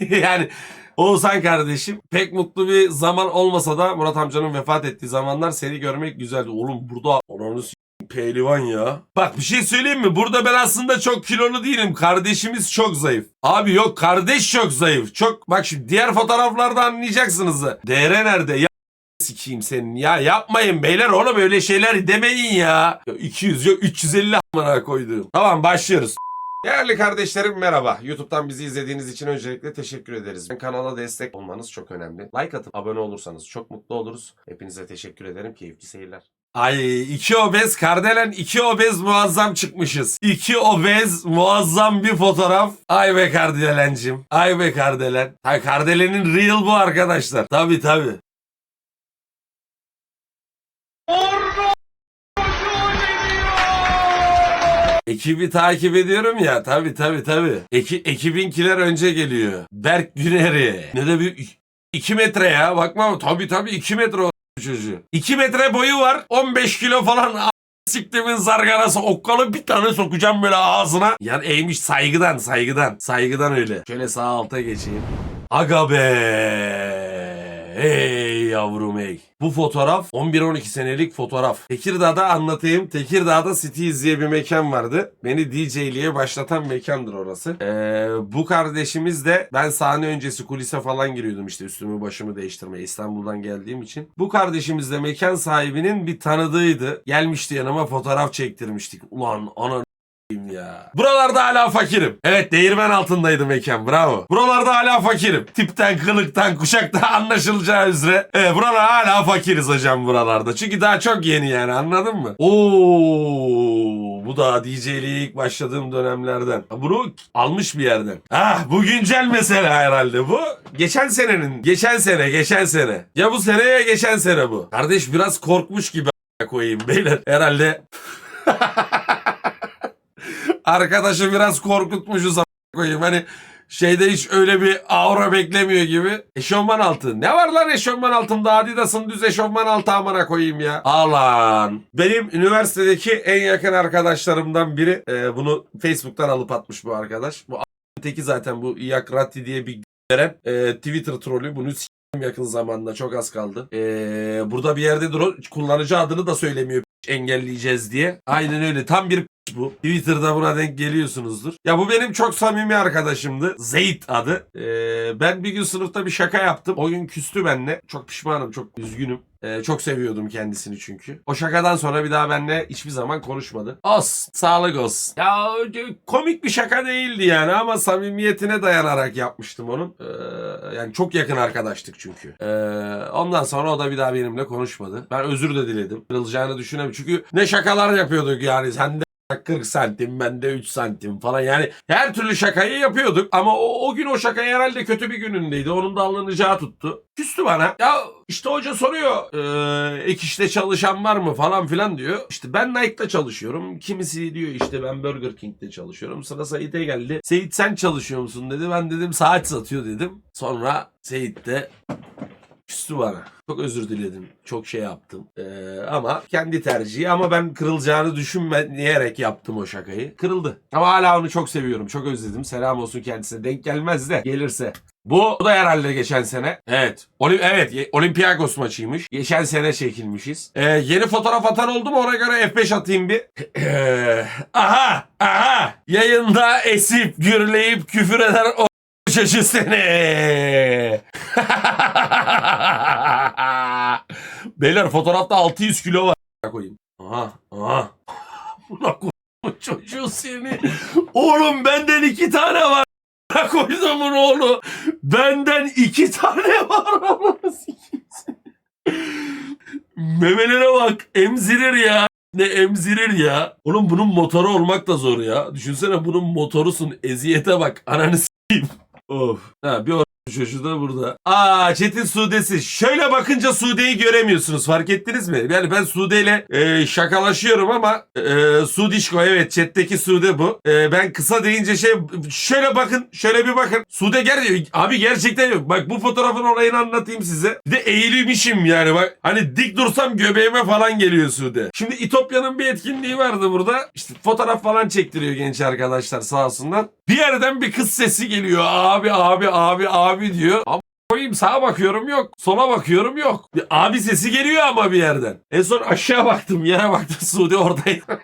yani Oğuzhan kardeşim pek mutlu bir zaman olmasa da Murat amcanın vefat ettiği zamanlar seni görmek güzeldi. Oğlum burada ananı pehlivan ya. Bak bir şey söyleyeyim mi? Burada ben aslında çok kilolu değilim. Kardeşimiz çok zayıf. Abi yok kardeş çok zayıf. Çok bak şimdi diğer fotoğraflarda anlayacaksınız. DR nerede? Ya sikeyim senin ya yapmayın beyler oğlum öyle şeyler demeyin ya 200 yok 350 amına koyduğum. Tamam başlıyoruz. Değerli kardeşlerim merhaba. YouTube'dan bizi izlediğiniz için öncelikle teşekkür ederiz. Kanala destek olmanız çok önemli. Like atıp abone olursanız çok mutlu oluruz. Hepinize teşekkür ederim. Keyifli seyirler. Ay iki obez kardelen iki obez muazzam çıkmışız. İki obez muazzam bir fotoğraf. Ay be kardelencim. Ay be kardelen. Ha kardelenin real bu arkadaşlar. Tabi tabi. Ekibi takip ediyorum ya tabi tabi tabi. Eki, ekibinkiler önce geliyor. Berk Güner'i. Ne de bir 2 metre ya bakma tabi tabi 2 metre o çocuğu. 2 metre boyu var 15 kilo falan siktimin zarganası okkalı bir tane sokacağım böyle ağzına. Yani eğmiş saygıdan saygıdan saygıdan öyle. Şöyle sağ alta geçeyim. Aga be. Hey yavrum hey. Bu fotoğraf 11-12 senelik fotoğraf. Tekirdağ'da anlatayım. Tekirdağ'da Cities diye bir mekan vardı. Beni DJ'liğe başlatan mekandır orası. Ee, bu kardeşimiz de ben sahne öncesi kulise falan giriyordum işte üstümü başımı değiştirmeye İstanbul'dan geldiğim için. Bu kardeşimiz de mekan sahibinin bir tanıdığıydı. Gelmişti yanıma fotoğraf çektirmiştik. Ulan ana ya. Buralarda hala fakirim. Evet değirmen altındaydı mekan bravo. Buralarda hala fakirim. Tipten, kılıktan, kuşaktan anlaşılacağı üzere. Evet buralar hala fakiriz hocam buralarda. Çünkü daha çok yeni yani anladın mı? Oo, bu da DJ'liğe ilk başladığım dönemlerden. Bunu almış bir yerden. Ah bu güncel mesele herhalde bu. Geçen senenin. Geçen sene, geçen sene. Ya bu sene ya geçen sene bu. Kardeş biraz korkmuş gibi koyayım beyler. Herhalde arkadaşı biraz korkutmuşuz koyayım. Hani şeyde hiç öyle bir aura beklemiyor gibi. Eşofman altı. Ne var lan eşofman altımda? Adidas'ın düz eşofman altı amına koyayım ya. Alan. Benim üniversitedeki en yakın arkadaşlarımdan biri. e, bunu Facebook'tan alıp atmış bu arkadaş. Bu teki zaten bu Iyak diye bir veren e, Twitter trolü. Bunu yakın zamanda çok az kaldı. E, burada bir yerde dur kullanıcı adını da söylemiyor engelleyeceğiz diye. Aynen öyle. Tam bir bu. Twitter'da buna denk geliyorsunuzdur. Ya bu benim çok samimi arkadaşımdı. Zeyt adı. Ee, ben bir gün sınıfta bir şaka yaptım. O gün küstü benimle. Çok pişmanım, çok üzgünüm. Ee, çok seviyordum kendisini çünkü. O şakadan sonra bir daha benimle hiçbir zaman konuşmadı. Os, sağlık olsun. Ya komik bir şaka değildi yani ama samimiyetine dayanarak yapmıştım onun. Ee, yani çok yakın arkadaştık çünkü. Ee, ondan sonra o da bir daha benimle konuşmadı. Ben özür de diledim. Kırılacağını düşünemiyorum. Çünkü ne şakalar yapıyorduk yani. Sen de 40 santim ben de 3 santim falan. Yani her türlü şakayı yapıyorduk ama o, o gün o şaka herhalde kötü bir günündeydi. Onun da alınacağı tuttu. Küstü bana. Ya işte hoca soruyor "Ee, ek işte çalışan var mı? falan filan diyor. İşte ben Nike'da çalışıyorum. Kimisi diyor işte ben Burger King'de çalışıyorum. Sıra Seyit'e geldi. Seyit sen çalışıyor musun? dedi. Ben dedim saat satıyor. dedim. Sonra Seyit de küstü bana. Çok özür diledim. Çok şey yaptım. Ee, ama kendi tercihi ama ben kırılacağını düşünmeyerek yaptım o şakayı. Kırıldı. Ama hala onu çok seviyorum. Çok özledim. Selam olsun kendisine. Denk gelmez de gelirse. Bu, da herhalde geçen sene. Evet. Olim evet. Olympiakos maçıymış. Geçen sene çekilmişiz. Ee, yeni fotoğraf atan oldu mu ona göre F5 atayım bir. aha! Aha! Yayında esip, gürleyip küfür eder o çocuğu seni. Beyler fotoğrafta 600 kilo var. koyayım. Aha, aha. Buna koyduğum çocuğu seni. Oğlum benden iki tane var. Buna koyduğumun oğlu. Benden iki tane var. Memelere bak. Emzirir ya. Ne emzirir ya. Oğlum bunun motoru olmak da zor ya. Düşünsene bunun motorusun. Eziyete bak. Ananı sikeyim. Of. Ha, Çocuğu da burada. Aa Çetin Sude'si. Şöyle bakınca Sude'yi göremiyorsunuz. Fark ettiniz mi? Yani ben Sude ile e, şakalaşıyorum ama e, Sudişko evet chatteki Sude bu. E, ben kısa deyince şey şöyle bakın şöyle bir bakın. Sude ger abi gerçekten yok. Bak bu fotoğrafın olayını anlatayım size. Bir de eğilmişim yani bak. Hani dik dursam göbeğime falan geliyor Sude. Şimdi İtopya'nın bir etkinliği vardı burada. İşte fotoğraf falan çektiriyor genç arkadaşlar sağ olsunlar. Bir yerden bir kız sesi geliyor. Abi abi abi abi abi diyor. Ama koyayım sağa bakıyorum yok. Sola bakıyorum yok. Bir abi sesi geliyor ama bir yerden. En son aşağı baktım yere baktım Suudi oradaydı.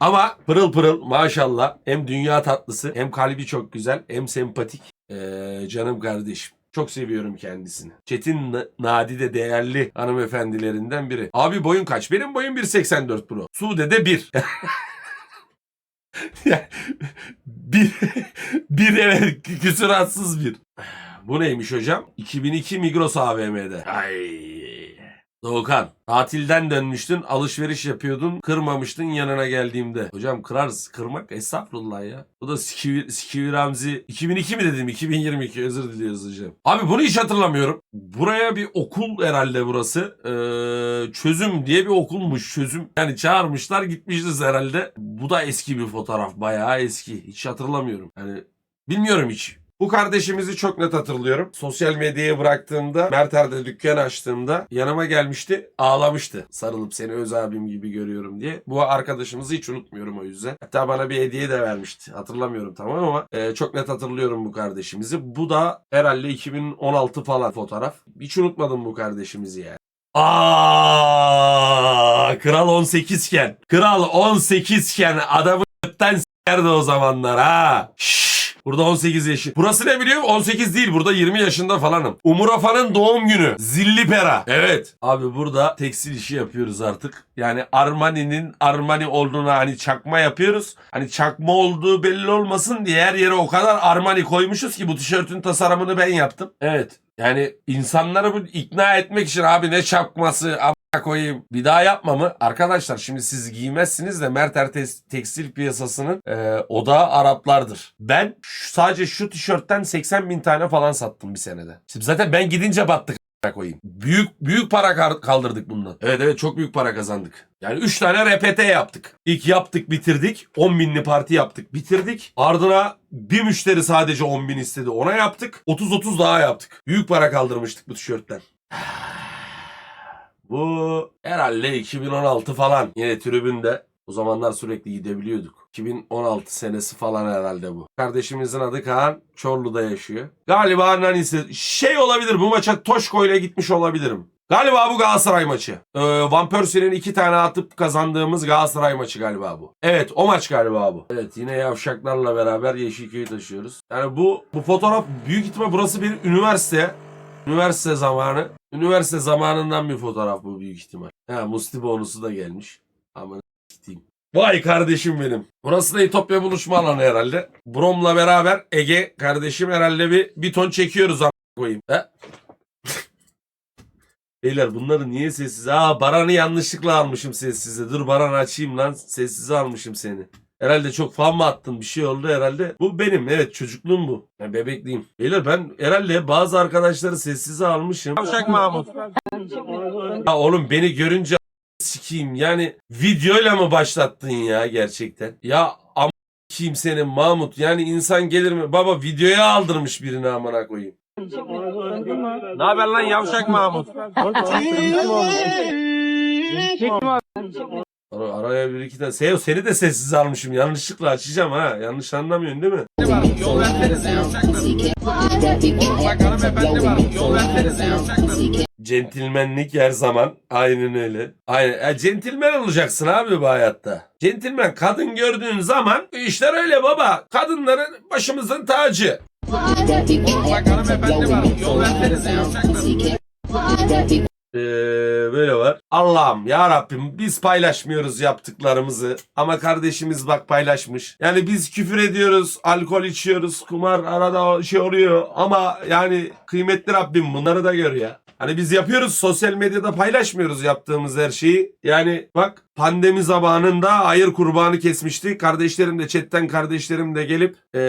ama pırıl pırıl maşallah. Hem dünya tatlısı hem kalbi çok güzel hem sempatik. Ee, canım kardeşim. Çok seviyorum kendisini. Çetin nadide değerli hanımefendilerinden biri. Abi boyun kaç? Benim boyum 1.84 bro. Sude'de 1. Bir, bir evet küsuratsız bir. Bu neymiş hocam? 2002 Migros AVM'de. Ay Doğukan, tatilden dönmüştün, alışveriş yapıyordun, kırmamıştın yanına geldiğimde. Hocam kırarız, kırmak estağfurullah ya. Bu da Sikivi, Sikivi Ramzi. 2002 mi dedim? 2022 özür diliyoruz hocam. Abi bunu hiç hatırlamıyorum. Buraya bir okul herhalde burası. Ee, çözüm diye bir okulmuş çözüm. Yani çağırmışlar gitmişiz herhalde. Bu da eski bir fotoğraf, bayağı eski. Hiç hatırlamıyorum. Yani bilmiyorum hiç. Bu kardeşimizi çok net hatırlıyorum. Sosyal medyaya bıraktığımda, Merter'de dükkan açtığımda yanıma gelmişti, ağlamıştı. Sarılıp seni öz abim gibi görüyorum diye. Bu arkadaşımızı hiç unutmuyorum o yüzden. Hatta bana bir hediye de vermişti. Hatırlamıyorum tamam ama e, çok net hatırlıyorum bu kardeşimizi. Bu da herhalde 2016 falan fotoğraf. Hiç unutmadım bu kardeşimizi yani. Aa, Kral 18 iken. Kral 18 iken adamı s**erdi o zamanlar ha. Şşş. Burada 18 yaşı. Burası ne biliyor musun? 18 değil. Burada 20 yaşında falanım. Umur Afa'nın doğum günü. Zilli Pera. Evet. Abi burada tekstil işi yapıyoruz artık. Yani Armani'nin Armani olduğuna hani çakma yapıyoruz. Hani çakma olduğu belli olmasın diye her yere o kadar Armani koymuşuz ki bu tişörtün tasarımını ben yaptım. Evet. Yani insanları bu ikna etmek için abi ne çakması koyayım bir daha yapma mı? Arkadaşlar şimdi siz giymezsiniz de Merter tekstil piyasasının e, odağı Araplardır. Ben şu- sadece şu tişörtten 80 bin tane falan sattım bir senede. Şimdi zaten ben gidince battık koyayım. Büyük büyük para kaldırdık bundan. Evet evet çok büyük para kazandık. Yani 3 tane RPT yaptık. İlk yaptık bitirdik. 10 binli parti yaptık bitirdik. Ardına bir müşteri sadece 10 bin istedi ona yaptık. 30-30 daha yaptık. Büyük para kaldırmıştık bu tişörtten. Bu herhalde 2016 falan. Yine tribünde. O zamanlar sürekli gidebiliyorduk. 2016 senesi falan herhalde bu. Kardeşimizin adı Kaan. Çorlu'da yaşıyor. Galiba Nanisi şey olabilir bu maça Toşko ile gitmiş olabilirim. Galiba bu Galatasaray maçı. Ee, Van Persie'nin iki tane atıp kazandığımız Galatasaray maçı galiba bu. Evet o maç galiba bu. Evet yine yavşaklarla beraber Yeşilköy'ü taşıyoruz. Yani bu bu fotoğraf büyük ihtimal burası bir üniversite. Üniversite zamanı. Üniversite zamanından bir fotoğraf bu büyük ihtimal. Ha Musti bonusu da gelmiş. Aman gittiğim. Vay kardeşim benim. Burası da İtopya buluşma alanı herhalde. Brom'la beraber Ege kardeşim herhalde bir, bir ton çekiyoruz a** koyayım. He? Beyler bunları niye sessiz? Aa Baran'ı yanlışlıkla almışım sessize. Dur Baran açayım lan. Sessize almışım seni. Herhalde çok fan mı attın bir şey oldu herhalde. Bu benim evet çocukluğum bu. Yani bebekliyim. Beyler ben herhalde bazı arkadaşları sessize almışım. Yavşak Mahmut. Ya oğlum beni görünce sikeyim yani videoyla mı başlattın ya gerçekten? Ya am kim senin Mahmut yani insan gelir mi? Baba videoya aldırmış birini amına koyayım. Ne haber lan Yavşak Mahmut? Ara- Araya bir iki tane. Seyo seni de sessiz almışım. Yanlışlıkla açacağım ha. Yanlış anlamıyorsun değil mi? Var. Yol. Centilmenlik her zaman. Aynen öyle. Aynen. Ya, centilmen olacaksın abi bu hayatta. Centilmen kadın gördüğün zaman işler öyle baba. Kadınların başımızın tacı. Bak hanımefendi var. Yol versenize yavşaklar. Ee, böyle var. Allah'ım ya Rabbim biz paylaşmıyoruz yaptıklarımızı ama kardeşimiz bak paylaşmış. Yani biz küfür ediyoruz, alkol içiyoruz, kumar arada şey oluyor ama yani kıymetli Rabbim bunları da gör ya. Hani biz yapıyoruz sosyal medyada paylaşmıyoruz yaptığımız her şeyi. Yani bak pandemi zamanında ayır kurbanı kesmişti. Kardeşlerim de chatten kardeşlerim de gelip eee,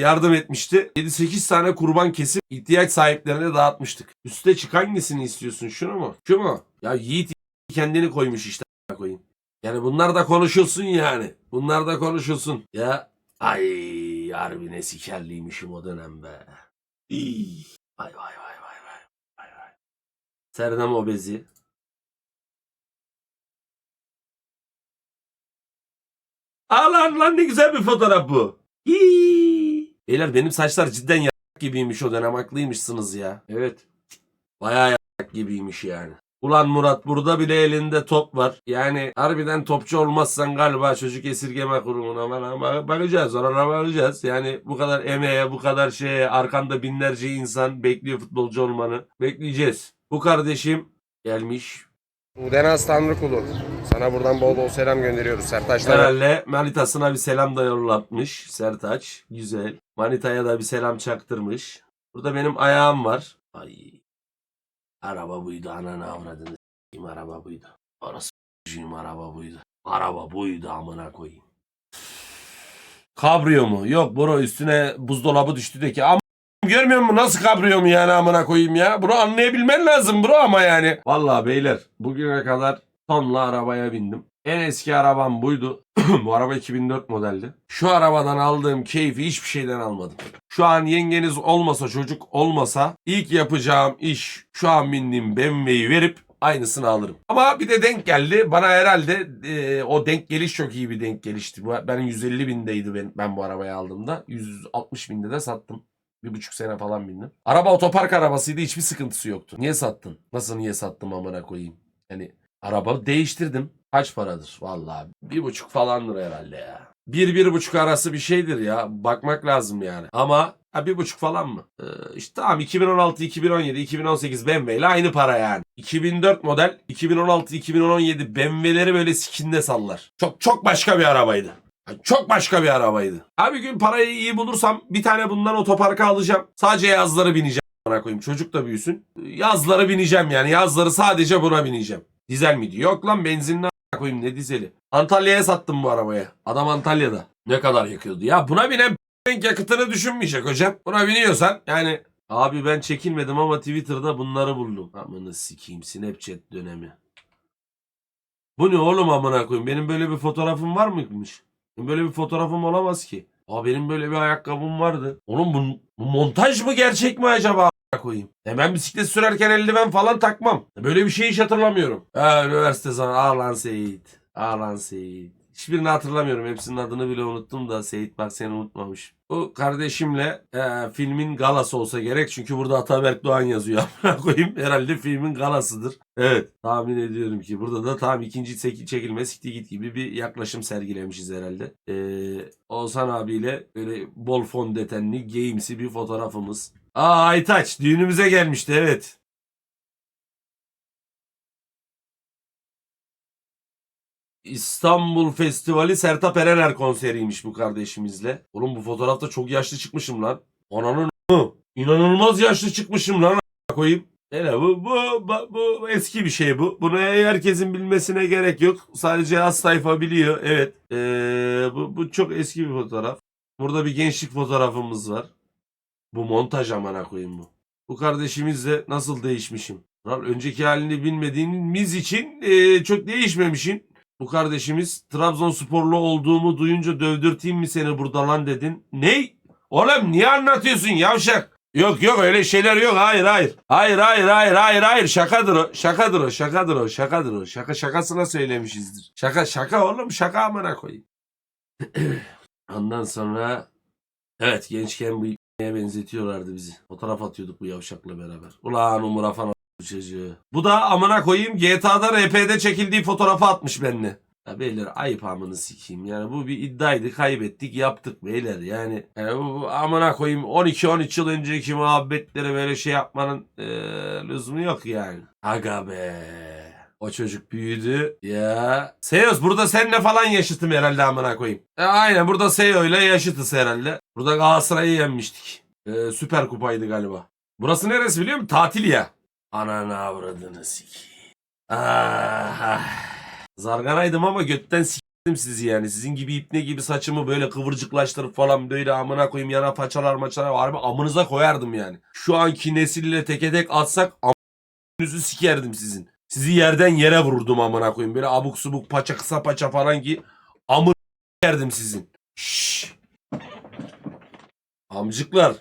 yardım etmişti. 7-8 tane kurban kesip ihtiyaç sahiplerine dağıtmıştık. Üste çık hangisini istiyorsun? Şunu mu? Şu mu? Ya Yiğit kendini koymuş işte koyayım. Yani bunlar da konuşulsun yani. Bunlar da konuşulsun. Ya ay harbi ne sikerliymişim o dönem be. İy. Vay. vay vay. Serdam obezi. Aa lan ne güzel bir fotoğraf bu. Hii. Beyler benim saçlar cidden y- gibiymiş o dönem haklıymışsınız ya. Evet. Bayağı y- gibiymiş yani. Ulan Murat burada bile elinde top var. Yani harbiden topçu olmazsan galiba çocuk esirgeme kurumuna bana bak- bakacağız. Oralara bakacağız. Yani bu kadar emeğe, bu kadar şeye arkanda binlerce insan bekliyor futbolcu olmanı. Bekleyeceğiz. Bu kardeşim gelmiş. Udenaz Tanrıkulu. Sana buradan bol bol selam gönderiyoruz Sertaç'lara. Herhalde manitasına bir selam da yollatmış Sertaç. Güzel. Manitaya da bir selam çaktırmış. Burada benim ayağım var. Ay. Araba buydu ananı avradını. s**eyim, araba buydu. Orası s**eyim, araba buydu. Araba buydu amına koyayım. Kabrio mu? Yok bro üstüne buzdolabı düştü de ki. Am görmüyor musun nasıl kabrio mu yani amına koyayım ya? Bunu anlayabilmen lazım bro ama yani. Vallahi beyler bugüne kadar tonla arabaya bindim. En eski arabam buydu. Bu araba 2004 modeldi. Şu arabadan aldığım keyfi hiçbir şeyden almadım. Şu an yengeniz olmasa çocuk olmasa ilk yapacağım iş şu an bindiğim BMW'yi verip aynısını alırım. Ama bir de denk geldi. Bana herhalde e, o denk geliş çok iyi bir denk gelişti. Ben 150 bindeydi ben, ben bu arabayı aldığımda. 160 binde de sattım. Bir buçuk sene falan bindim. Araba otopark arabasıydı hiçbir sıkıntısı yoktu. Niye sattın? Nasıl niye sattım amına koyayım? Yani araba değiştirdim. Kaç paradır? Vallahi bir buçuk falandır herhalde ya. Bir bir buçuk arası bir şeydir ya. Bakmak lazım yani. Ama ha, bir buçuk falan mı? Ee, işte tamam 2016, 2017, 2018 BMW ile aynı para yani. 2004 model 2016, 2017 BMW'leri böyle skinde sallar. Çok çok başka bir arabaydı. Çok başka bir arabaydı. Abi gün parayı iyi bulursam bir tane bundan otoparka alacağım. Sadece yazları bineceğim. Bana koyayım. Çocuk da büyüsün. Yazları bineceğim yani. Yazları sadece buna bineceğim. Dizel miydi? Yok lan benzinli koyayım ne dizeli. Antalya'ya sattım bu arabayı. Adam Antalya'da. Ne kadar yakıyordu? Ya buna binen yakıtını düşünmeyecek hocam. Buna biniyorsan yani Abi ben çekilmedim ama Twitter'da bunları buldum. Amına sikeyim Snapchat dönemi. Bu ne oğlum amına koyayım? Benim böyle bir fotoğrafım var mıymış? Böyle bir fotoğrafım olamaz ki. Aa benim böyle bir ayakkabım vardı. Oğlum bu, bu montaj mı gerçek mi acaba koyayım? E ben bisiklet sürerken eldiven falan takmam. E Böyle bir şey hiç hatırlamıyorum. Ha üniversite zaman Arlan Seyit. Arlan Seyit. Hiçbirini hatırlamıyorum. Hepsinin adını bile unuttum da Seyit bak seni unutmamış. Bu kardeşimle e, filmin galası olsa gerek. Çünkü burada Ataberk Doğan yazıyor. Koyayım. Herhalde filmin galasıdır. Evet. Tahmin ediyorum ki burada da tam ikinci çek- çekilme sikti git gibi bir yaklaşım sergilemişiz herhalde. Ee, Oğuzhan abiyle böyle bol fondötenli games'i bir fotoğrafımız. Aa Aytaç düğünümüze gelmişti evet. İstanbul Festivali Sertab Erener konseriymiş bu kardeşimizle. Oğlum bu fotoğrafta çok yaşlı çıkmışım lan. Ananın a**ı. İnanılmaz yaşlı çıkmışım lan koyayım. Hele bu, bu, bu, bu eski bir şey bu. Bunu herkesin bilmesine gerek yok. Sadece az sayfa biliyor. Evet. Ee, bu, bu çok eski bir fotoğraf. Burada bir gençlik fotoğrafımız var. Bu montaj amına koyayım bu. Bu kardeşimizle nasıl değişmişim? Lan önceki halini bilmediğimiz için ee, çok değişmemişim. Bu kardeşimiz Trabzonsporlu olduğumu duyunca dövdürteyim mi seni burada lan dedin. Ney? Oğlum niye anlatıyorsun yavşak? Yok yok öyle şeyler yok. Hayır hayır. Hayır hayır hayır hayır hayır. Şakadır o. Şakadır o. Şakadır o. Şakadır o. Şaka şakasına söylemişizdir. Şaka şaka oğlum. Şaka amına koyayım. Ondan sonra evet gençken bu benzetiyorlardı bizi. Fotoğraf atıyorduk bu yavşakla beraber. Ulan Umur Afan bu çocuğu. Bu da amına koyayım GTA'da RP'de çekildiği fotoğrafı atmış benimle. Ya beyler ayıp amını sikeyim. Yani bu bir iddiaydı kaybettik yaptık beyler. Yani, yani bu, bu amına koyayım 12-13 yıl önceki muhabbetleri böyle şey yapmanın eee lüzumu yok yani. Aga be. O çocuk büyüdü. Ya. Seyos burada seninle falan yaşıtım herhalde amına koyayım. E, aynen burada Seyo ile yaşıtız herhalde. Burada Galatasaray'ı yenmiştik. E, Süper kupaydı galiba. Burası neresi biliyor musun? Tatil ya. Ananı avradını sikeyim. Ah, ah. Zarganaydım ama götten siktim sizi yani. Sizin gibi ipne gibi saçımı böyle kıvırcıklaştırıp falan böyle amına koyayım yana paçalar maçalar harbi amınıza koyardım yani. Şu anki nesille teke tek atsak amınızı sikerdim sizin. Sizi yerden yere vururdum amına koyayım. Böyle abuk subuk paça kısa paça falan ki amını sikerdim sizin. Şşş. Amcıklar.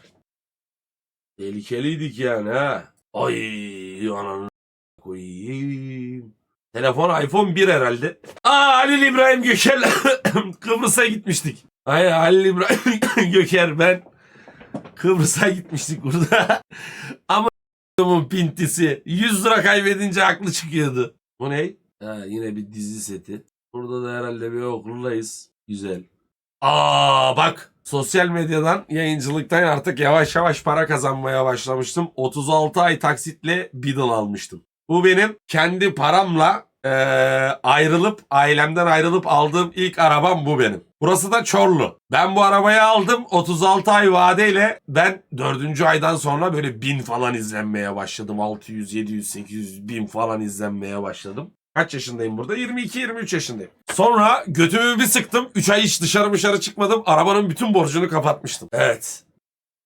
Tehlikeliydik yani ha. Ay ananı koyayım. Telefon iPhone 1 herhalde. Aa Halil İbrahim Göker Kıbrıs'a gitmiştik. Ay Halil İbrahim Göker ben Kıbrıs'a gitmiştik burada. Ama pintisi 100 lira kaybedince aklı çıkıyordu. Bu ne? Ha, yine bir dizi seti. Burada da herhalde bir okuldayız. Güzel. Aa bak sosyal medyadan yayıncılıktan artık yavaş yavaş para kazanmaya başlamıştım. 36 ay taksitle Beetle almıştım. Bu benim kendi paramla eee, ayrılıp ailemden ayrılıp aldığım ilk arabam bu benim. Burası da Çorlu. Ben bu arabayı aldım 36 ay vadeyle ben 4. aydan sonra böyle 1000 falan izlenmeye başladım. 600, 700, 800, 1000 falan izlenmeye başladım. Kaç yaşındayım burada? 22-23 yaşındayım. Sonra götümü bir sıktım. 3 ay hiç dışarı dışarı çıkmadım. Arabanın bütün borcunu kapatmıştım. Evet.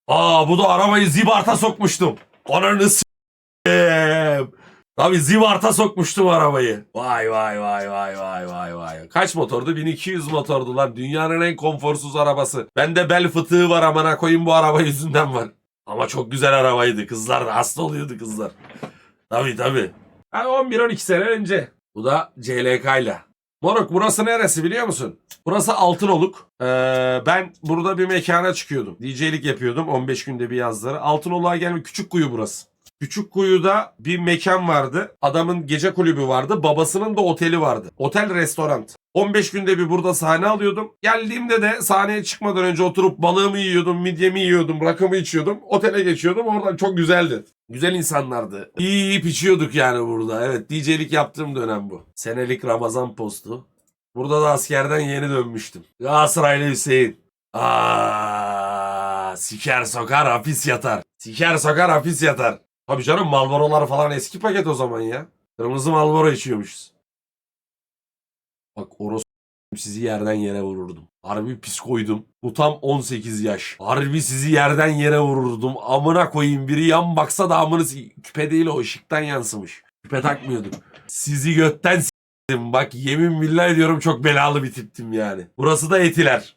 Aa bu da arabayı zibarta sokmuştum. Ananı s**eyim. Tabii zivarta sokmuştum arabayı. Vay vay vay vay vay vay vay. Kaç motordu? 1200 motordu lan. Dünyanın en konforsuz arabası. Bende bel fıtığı var amına koyayım bu araba yüzünden var. Ama çok güzel arabaydı. Kızlar hasta oluyordu kızlar. Tabii tabii. Ha, 11-12 sene önce. Bu da CLK ile. Moruk burası neresi biliyor musun? Burası Altınoluk. Ee, ben burada bir mekana çıkıyordum. DJ'lik yapıyordum 15 günde bir yazları. Altınoluk'a gelme küçük kuyu burası. Küçük kuyuda bir mekan vardı. Adamın gece kulübü vardı. Babasının da oteli vardı. Otel restoran. 15 günde bir burada sahne alıyordum. Geldiğimde de sahneye çıkmadan önce oturup balığımı yiyordum, midyemi yiyordum, rakımı içiyordum. Otele geçiyordum. Oradan çok güzeldi. Güzel insanlardı. İyi yiyip içiyorduk yani burada. Evet DJ'lik yaptığım dönem bu. Senelik Ramazan postu. Burada da askerden yeni dönmüştüm. Galatasaraylı Hüseyin. Aa, siker sokar hapis yatar. Siker sokar hapis yatar. Tabii canım Marlboro'lar falan eski paket o zaman ya. Kırmızı Marlboro içiyormuşuz. Bak orası sizi yerden yere vururdum. Harbi psikoydum. Bu tam 18 yaş. Harbi sizi yerden yere vururdum. Amına koyayım biri yan baksa da amını küpe değil o ışıktan yansımış. Küpe takmıyordum. Sizi götten s**tim. Bak yemin billah ediyorum çok belalı bir tiptim yani. Burası da etiler.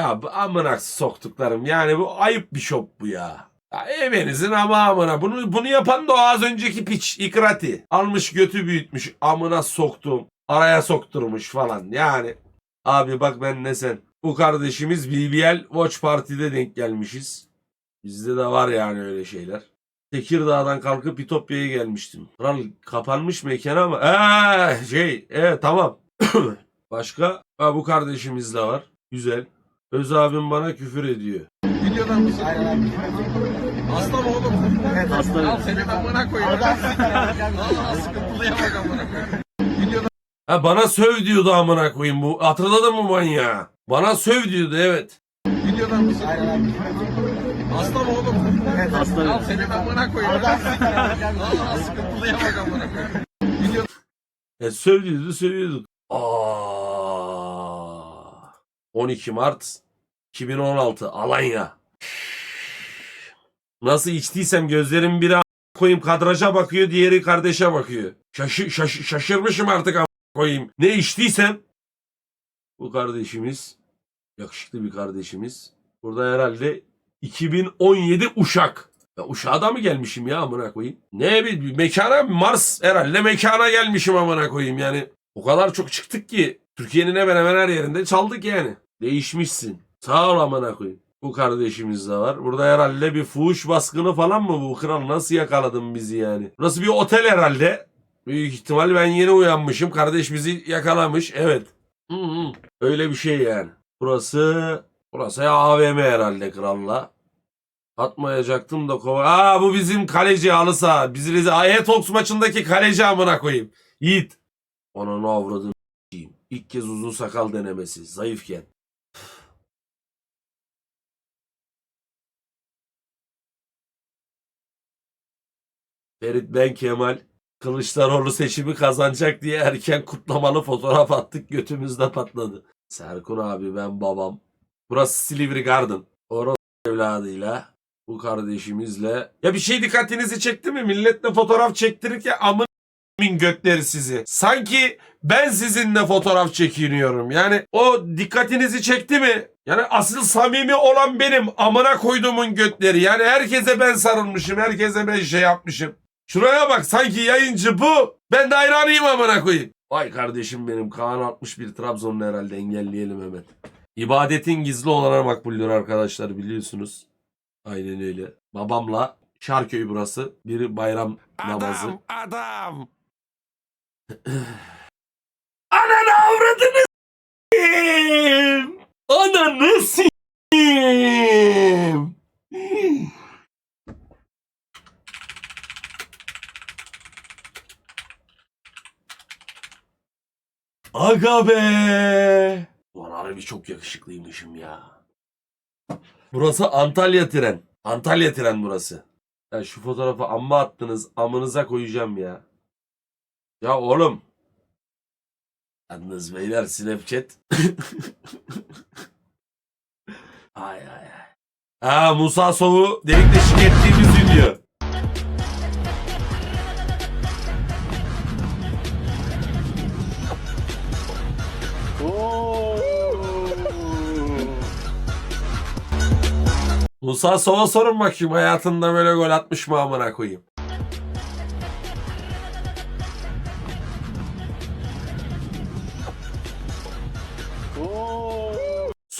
Ya amına soktuklarım yani bu ayıp bir şop bu ya. Ya evinizin ama amına. Bunu, bunu yapan da o az önceki piç ikrati. Almış götü büyütmüş amına soktum. Araya sokturmuş falan yani. Abi bak ben ne sen. Bu kardeşimiz BBL Watch Party'de denk gelmişiz. Bizde de var yani öyle şeyler. Tekirdağ'dan kalkıp İtopya'ya gelmiştim. Kral kapanmış mekan ama. Eee şey evet tamam. Başka? Ha, bu kardeşimiz de var. Güzel. Öz abim bana küfür ediyor. Videodan mısın? Aslan oğlum. Evet aslan. Al seni amına koyayım. Allah sıkıntılıya bak amına koyayım. Videodan Ha bana söv diyordu amına koyayım bu. Hatırladın mı manyağı? Bana söv diyordu evet. videodan mısın? Aslan oğlum. Evet aslan. Al seni amına koyayım. Allah sıkıntılıya bak amına koyayım. Videodan E söv diyordu sövüyorduk. Aa. 12 Mart 2016 Alanya. Nasıl içtiysem gözlerim biri koyayım kadraja bakıyor diğeri kardeşe bakıyor. Şaşı, şaşı- şaşırmışım artık a- koyayım. Ne içtiysem bu kardeşimiz yakışıklı bir kardeşimiz. Burada herhalde 2017 Uşak. Ya Uşak'a da mı gelmişim ya amına koyayım? Ne bir mekana Mars herhalde mekana gelmişim amına koyayım yani. O kadar çok çıktık ki Türkiye'nin hemen hemen her yerinde çaldık yani. Değişmişsin. Sağ ol amına koyayım. Bu kardeşimiz de var. Burada herhalde bir fuhuş baskını falan mı bu kral? Nasıl yakaladın bizi yani? Burası bir otel herhalde. Büyük ihtimal ben yeni uyanmışım. Kardeş bizi yakalamış. Evet. Hı hı. Öyle bir şey yani. Burası burası ya AVM herhalde kralla. Atmayacaktım da kova. Aa bu bizim kaleci halı saha. Biz Rize Ayetoks maçındaki kaleci amına koyayım. Yiğit. Ona Ananı avradını s**eyim. İlk kez uzun sakal denemesi. Zayıfken. Ferit Ben Kemal Kılıçdaroğlu seçimi kazanacak diye erken kutlamalı fotoğraf attık götümüzde patladı. Serkun abi ben babam. Burası Silivri Garden. Orası evladıyla bu kardeşimizle. Ya bir şey dikkatinizi çekti mi? Milletle fotoğraf çektirirken amın gökleri sizi. Sanki ben sizinle fotoğraf çekiniyorum. Yani o dikkatinizi çekti mi? Yani asıl samimi olan benim amına koyduğumun götleri. Yani herkese ben sarılmışım. Herkese ben şey yapmışım. Şuraya bak sanki yayıncı bu. Ben de hayranıyım amına koyayım. Vay kardeşim benim Kaan 61 Trabzon'un herhalde engelleyelim hemen. İbadetin gizli olana makbuldür arkadaşlar biliyorsunuz. Aynen öyle. Babamla Şarköy burası. Biri bayram namazı. Adam! Ananı avradını s**eyim! Ananı s**eyim! Aga be! Ulan harbi çok yakışıklıymışım ya. Burası Antalya tren. Antalya tren burası. Ya şu fotoğrafı amma attınız. Amınıza koyacağım ya. Ya oğlum. Yalnız beyler Snapchat. ay ay ay. Ha Musa Sov'u delik deşik ettiğimiz video. Musa Sov'a sorun bakayım hayatında böyle gol atmış mı amına koyayım.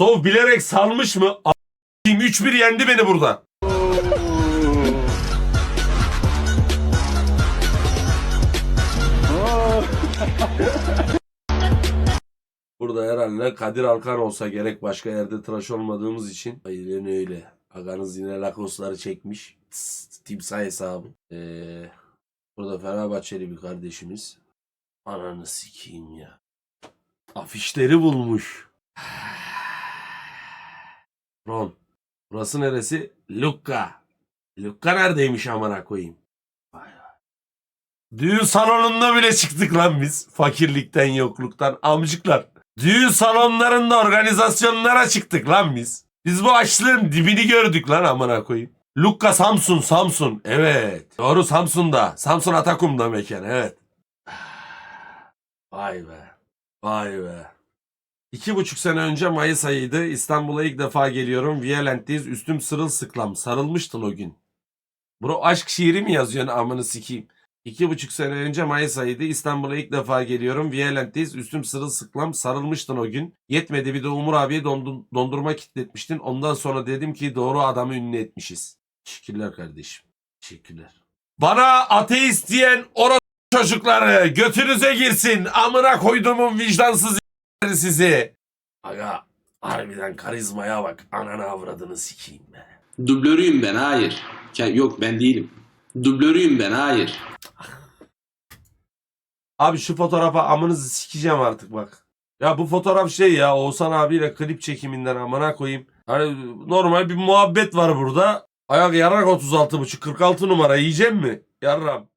Sov bilerek salmış mı? A**ayım 3-1 yendi beni burada. Burada herhalde Kadir Alkan olsa gerek başka yerde tıraş olmadığımız için. Aynen öyle. Aganız yine lakosları çekmiş. Tıs, timsah hesabı. Ee, burada Fenerbahçeli bir kardeşimiz. Ananı sikeyim ya. Afişleri bulmuş. Ron. Burası neresi? Lucca. Lucca neredeymiş amına koyayım? Vay. Düğün salonunda bile çıktık lan biz. Fakirlikten, yokluktan. Amcıklar. Düğün salonlarında organizasyonlara çıktık lan biz. Biz bu açlığın dibini gördük lan amına koyayım. Lucca Samsun, Samsun. Evet. Doğru Samsun'da. Samsun Atakum'da mekan. Evet. Vay be. Vay be. İki buçuk sene önce Mayıs ayıydı. İstanbul'a ilk defa geliyorum. Violent'teyiz. Üstüm sırılsıklam. Sarılmıştın o gün. Bro aşk şiiri mi yazıyorsun amını sikeyim? İki buçuk sene önce Mayıs ayıydı. İstanbul'a ilk defa geliyorum. Violent'teyiz. Üstüm sırılsıklam. Sarılmıştın o gün. Yetmedi bir de Umur abiye dondurma kitletmiştin. Ondan sonra dedim ki doğru adamı ünlü etmişiz. Teşekkürler kardeşim. Teşekkürler. Bana ateist diyen orası çocukları götünüze girsin. Amına koyduğumun vicdansız sizi. Aga harbiden karizmaya bak. Ananı avradını sikeyim be. Dublörüyüm ben hayır. Ke- Yok ben değilim. Dublörüyüm ben hayır. Abi şu fotoğrafa amınızı sikeceğim artık bak. Ya bu fotoğraf şey ya Oğuzhan abiyle klip çekiminden amına koyayım. Hani normal bir muhabbet var burada. Ayak yarak 36.5 46 numara yiyeceğim mi? Yarram.